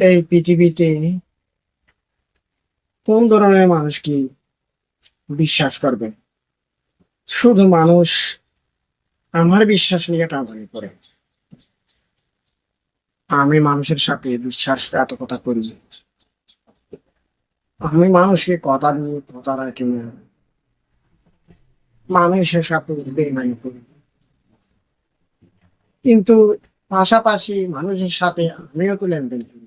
এই পৃথিবীতে কোন ধরনের মানুষ কি বিশ্বাস করবে? শুধু মানুষ আমার বিশ্বাস নিয়ে টানাটানি করে। আমি মানুষের সাথে বিশ্বাস বিশ্বাসঘাতকতা করি। আমি মানুষকে কথা নিয়ে কথা রাখি না। মানুষের সাথে বেমানি করি। কিন্তু পাশাপাশি মানুষের সাথে আমিও তো লেনদেন করি।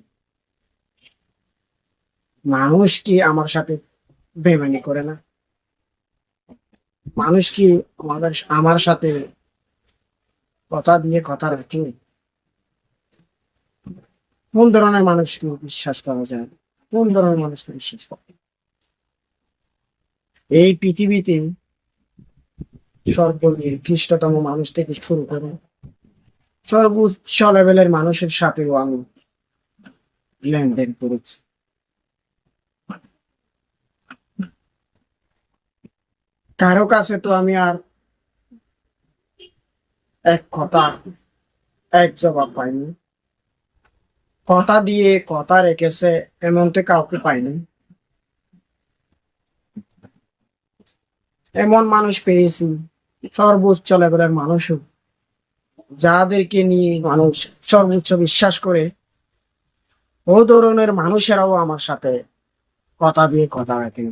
মানুষ কি আমার সাথে বেমানি করে না? মানুষ কি আমাদের আমার সাথে কথা দিয়ে কথা রাখে? কোন ধরনের মানুষকে বিশ্বাস করা যায়? কোন ধরনের মানুষকে বিশ্বাস করে এই পৃথিবীতে সর্বনির্দিষ্টতম মানুষ থেকে শুরু করে সর্বোচ্চ লেভেলের মানুষের সাথেও আমি লেনদেন করেছি। কারও কাছে তো আমি আর এক কথা, এক জবাব পাইনি। কথা দিয়ে কথা রেখেছে এমন তো কাউকে পাইনি। এমন মানুষ পেয়েছি, সর্বোচ্চ লেভেলের মানুষও যাদেরকে নিয়ে মানুষ সর্বোচ্চ বিশ্বাস করে, ও ধরনের মানুষেরাও আমার সাথে কথা দিয়ে কথা রাখে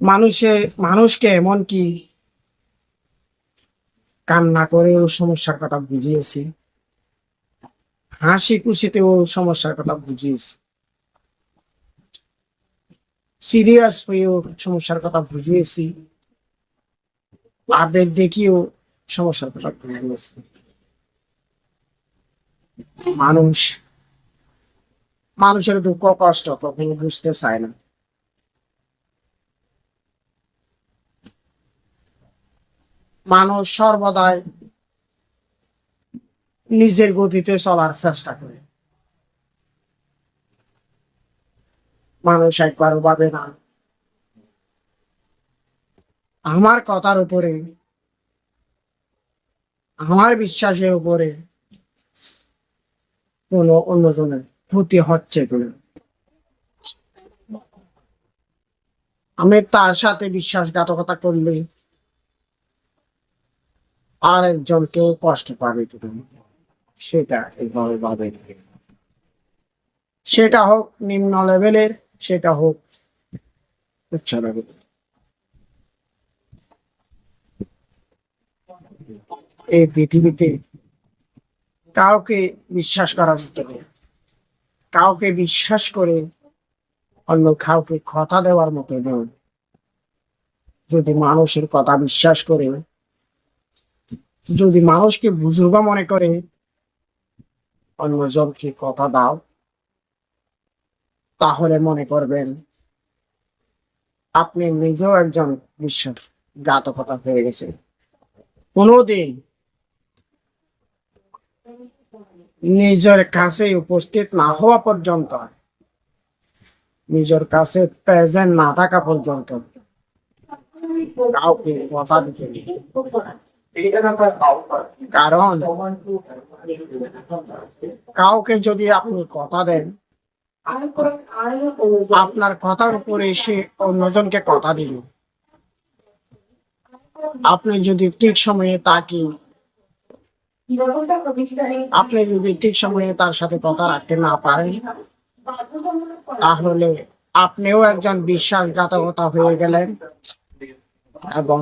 মানুষে মানুষকে এমন কি কান্না করে সমস্যার কথা বুঝিয়েছি। হাসি খুশিতে সমস্যার কথা বুঝিয়েছি। সিরিয়াস হয়েও সমস্যার কথা বুঝিয়েছি। আবেগ দেখিও সমস্যার কথা বুঝিয়েছি। মানুষ, মানুষের দুঃখ কষ্ট কখনো বুঝতে চায় না। মানুষ সর্বদাই নিজের গতিতে চলার চেষ্টা করে। মানুষ একবারও ভাবে না। আমার কথার উপরে, আমার বিশ্বাসের উপরে কোনো অন্যজনের ক্ষতি হচ্ছে কিনা। আমি তার সাথে বিশ্বাসঘাতকতা করলে আর একজন কেউ কষ্ট পাবে কিনা সেটা এইভাবে ভাবে সেটা হোক নিম্ন লেভেলের, সেটা হোক উচ্চ লেভেলের। এই পৃথিবীতে কাউকে বিশ্বাস মতো নেই। কাউকে বিশ্বাস করে অন্য কাউকে কথা দেওয়ার মতো নয়। যদি মানুষের কথা বিশ্বাস করে যদি মানুষকে বুজুর্গ মনে করে অন্যজনকে কথা দাও, তাহলে মনে করবেন আপনি নিজেও একজন বিশ্বাসঘাতকতা হয়ে গেছে কোনোদিন নিজের কাছে উপস্থিত না হওয়া পর্যন্ত, নিজের কাছে প্রেজেন্ট না থাকা পর্যন্ত কাউকে কথা দিতে। কারণ কাউকে যদি আপনি কথা দেন, আপনার কথার উপরে সে অন্যজনকে কথা দিল। আপনি যদি ঠিক সময়ে তাকে আপনি যদি ঠিক সময়ে তার সাথে কথা রাখতে না পারেন, তাহলে আপনিও একজন বিশ্বাসঘাতকতা হয়ে গেলেন। এবং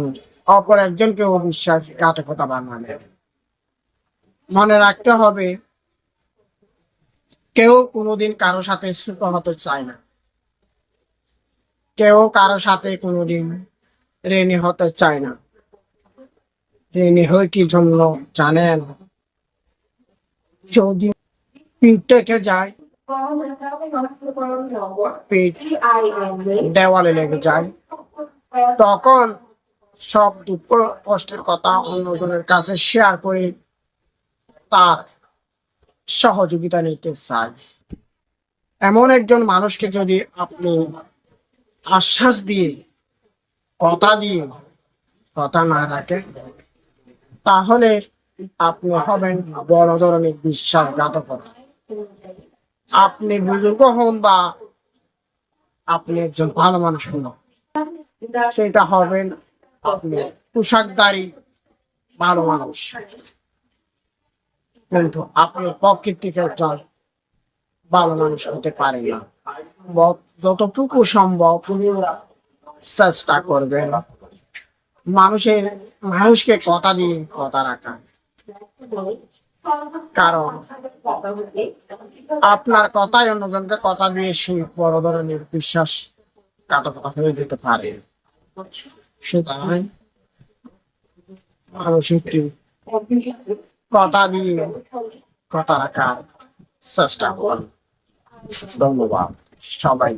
অপর একজনকেও বিশ্বাসঘাতকতা বানালেন মনে রাখতে হবে, কেউ কোনোদিন কারও সাথে সুখ হতে চায় না। কেউ কারও সাথে কোনোদিন ঋণী হতে চায় না। ঋণী হয় কি জন্য জানেন? যদি পিঠ থেকে যায় দেওয়ালে লেগে যায়, তখন সব দুঃখ কষ্টের কথা অন্যজনের কাছে শেয়ার করে তার সহযোগিতা নিতে চাই এমন একজন মানুষকে যদি আপনি আশ্বাস দিয়ে, কথা দিয়ে, কথা না রাখেন, তাহলে আপনি হবেন বড় ধরনের বিশ্বাসঘাতকতা। আপনি বুজুর্গ হন বা আপনি একজন ভালো মানুষ হন, সেটা হবেন পোশাকদারি, ভালো মানুষ। কিন্তু আপনি প্রকৃতিকে একজন ভালো মানুষ হতে পারেন না। যতটুকু সম্ভব চেষ্টা করবেন। মানুষের, মানুষকে কথা দিয়ে কথা রাখা। কারণ আপনার কথাই অন্যজনকে কথা দিয়ে সেই বড় ধরনের বিশ্বাস কাতকতা হয়ে যেতে পারে। সুতরাং মানুষ একটু কথা দিয়ে কথা রাখার চেষ্টা ধন্যবাদ সবাই